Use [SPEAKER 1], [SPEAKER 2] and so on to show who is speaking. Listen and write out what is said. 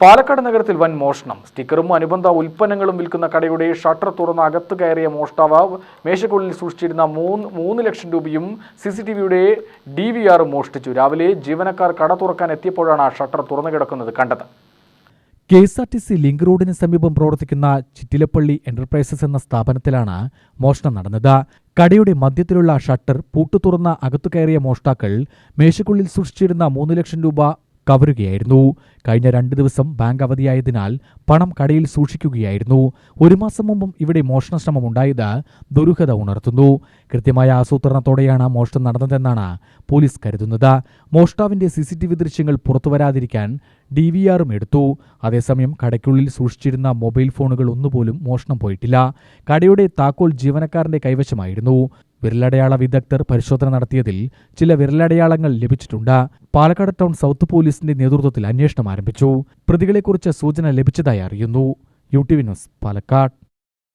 [SPEAKER 1] പാലക്കാട് നഗരത്തിൽ വൻ മോഷണം. സ്റ്റിക്കറും അനുബന്ധ ഉൽപ്പന്നങ്ങളും വിൽക്കുന്ന കടയുടെ ഷട്ടർ തുറന്ന് അകത്ത് കയറിയ മോഷ്ടാവ് മേശക്കുള്ളിൽ സൂക്ഷിച്ചിരുന്ന മൂന്ന് മൂന്ന് ലക്ഷം രൂപയും സി സി ടി വിയുടെ ഡി വി ആറും മോഷ്ടിച്ചു. രാവിലെ ജീവനക്കാർ കട തുറക്കാൻ എത്തിയപ്പോഴാണ് ഷട്ടർ തുറന്നു കിടക്കുന്നത് കണ്ടത്.
[SPEAKER 2] K S R T C link റോഡിന് സമീപം പ്രവർത്തിക്കുന്ന ചിറ്റിലപ്പള്ളി എന്റർപ്രൈസസ് എന്ന സ്ഥാപനത്തിലാണ് മോഷണം നടന്നത്. കടയുടെ മധ്യത്തിലുള്ള ഷട്ടർ പൂട്ടു തുറന്ന അകത്തു കയറിയ മോഷ്ടാക്കൾ മേശക്കുള്ളിൽ സൂക്ഷിച്ചിരുന്ന മൂന്ന് ലക്ഷം രൂപ കവരുകയായിരുന്നു. കഴിഞ്ഞ രണ്ട് ദിവസം ബാങ്ക് അവധിയായതിനാൽ പണം കടയിൽ സൂക്ഷിക്കുകയായിരുന്നു. ഒരു മാസം മുമ്പും ഇവിടെ മോഷണ ശ്രമം ഉണ്ടായത് ദുരൂഹത ഉണർത്തുന്നു. കൃത്യമായ ആസൂത്രണത്തോടെയാണ് മോഷണം നടന്നതെന്നാണ് പോലീസ് കരുതുന്നത്. മോഷ്ടാവിന്റെ സി സി ടി വി ദൃശ്യങ്ങൾ പുറത്തുവരാതിരിക്കാൻ ഡി വി ആറും എടുത്തു. അതേസമയം കടയ്ക്കുള്ളിൽ സൂക്ഷിച്ചിരുന്ന മൊബൈൽ ഫോണുകൾ ഒന്നുപോലും മോഷണം പോയിട്ടില്ല. കടയുടെ താക്കോൽ ജീവനക്കാരന്റെ കൈവശമായിരുന്നു. വിരലടയാള വിദഗ്ധർ പരിശോധന നടത്തിയതിൽ ചില വിരലടയാളങ്ങൾ ലഭിച്ചിട്ടുണ്ട്. പാലക്കാട് ടൗൺ സൗത്ത് പോലീസിന്റെ നേതൃത്വത്തിൽ അന്വേഷണം ആരംഭിച്ചു. പ്രതികളെക്കുറിച്ച് സൂചന ലഭിച്ചതായി അറിയുന്നു. U T V news Palakkad.